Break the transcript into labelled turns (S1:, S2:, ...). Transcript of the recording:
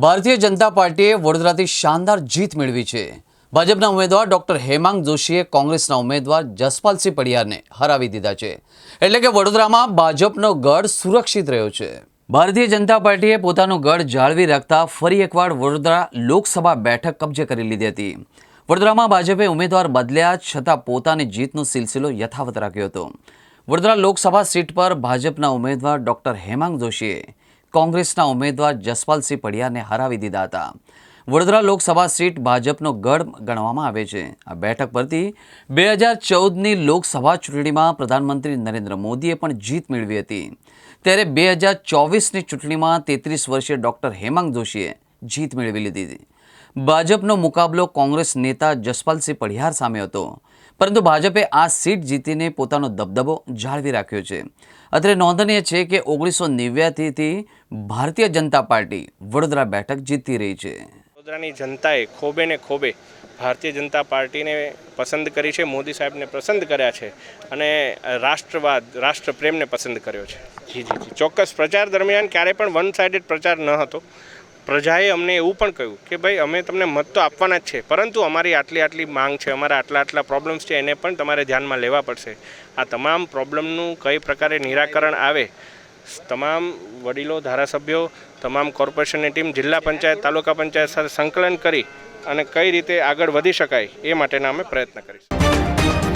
S1: ભારતીય જનતા પાર્ટીએ વડોદરાથી શાનદાર જીત મેળવી છે. ભાજપના ઉમેદવાર ડોક્ટર હેમાંગ જોશીએ કોંગ્રેસના ઉમેદવાર જસપાલસિંહ પડિયારને હરાવી દીધા છે. એટલે કે વડોદરામાં ભાજપનો ગઢ સુરક્ષિત રહ્યો છે. ભારતીય જનતા પાર્ટીએ પોતાનો ગઢ જાળવી રાખતા ફરી એકવાર વડોદરા લોકસભા બેઠક કબજે કરી લીધી હતી. વડોદરામાં ભાજપે ઉમેદવાર બદલ્યા છતાં પોતાની જીતનો સિલસિલો યથાવત રાખ્યો હતો. વડોદરા લોકસભા સીટ પર ભાજપના ઉમેદવાર ડોક્ટર હેમાંગ જોશીએ કોંગ્રેસના ઉમેદવાર જસપાલસિંહ પડિયાને હરાવી દીધા હતા. વડોદરા લોકસભા સીટ ભાજપનો ગઢ ગણવામાં આવે છે. આ બેઠક પરથી બે હજાર ચૌદની લોકસભા ચૂંટણીમાં પ્રધાનમંત્રી નરેન્દ્ર મોદીએ પણ જીત મેળવી હતી. ત્યારે બે હજાર ચોવીસની ચૂંટણીમાં તેત્રીસ વર્ષીય ડૉક્ટર હેમાંગ જોશીએ જીત મેળવી લીધી હતી. ભાજપનો મુકાબલો કોંગ્રેસ નેતા જસપાલસિંહ પડિયાર સામે હતો. પરંતુ ભાજપે આ સીટ જીતીને પોતાનો દબદબો જાળવી રાખ્યો છે. અત્રે નોંધનીય છે કે ઓગણીસો નેવ્યાસીથી ભારતીય જનતા પાર્ટી વડોદરા બેઠક જીતી રહી છે.
S2: વડોદરાની જનતાએ ખોબે ને ખોબે ભારતીય જનતા પાર્ટીને પસંદ કરી છે, મોદી સાહેબને પસંદ કર્યા છે અને રાષ્ટ્રવાદ, રાષ્ટ્રપ્રેમને પસંદ કર્યો છે. જી જી જી. ચોક્કસ પ્રચાર દરમિયાન ક્યારેય પણ વન સાઇડેડ પ્રચાર ન હતો. પ્રજાએ અમને એવું પણ કહ્યું કે ભાઈ, અમે તમને મત તો આપવાના જ છે, પરંતુ અમારી આટલી આટલી માંગ છે, અમારા આટલા આટલા પ્રોબ્લેમ્સ છે, એને પણ તમારે ધ્યાનમાં લેવા પડશે. આ તમામ પ્રોબ્લેમનું કઈ પ્રકારે નિરાકરણ આવે, તમામ વડીલો, ધારાસભ્યો, તમામ કોર્પોરેશનની ટીમ જિલ્લા પંચાયત, તાલુકા પંચાયત સાથે સંકલન કરી અને કઈ રીતે આગળ વધી શકાય એ માટેના અમે પ્રયત્ન કરીશું.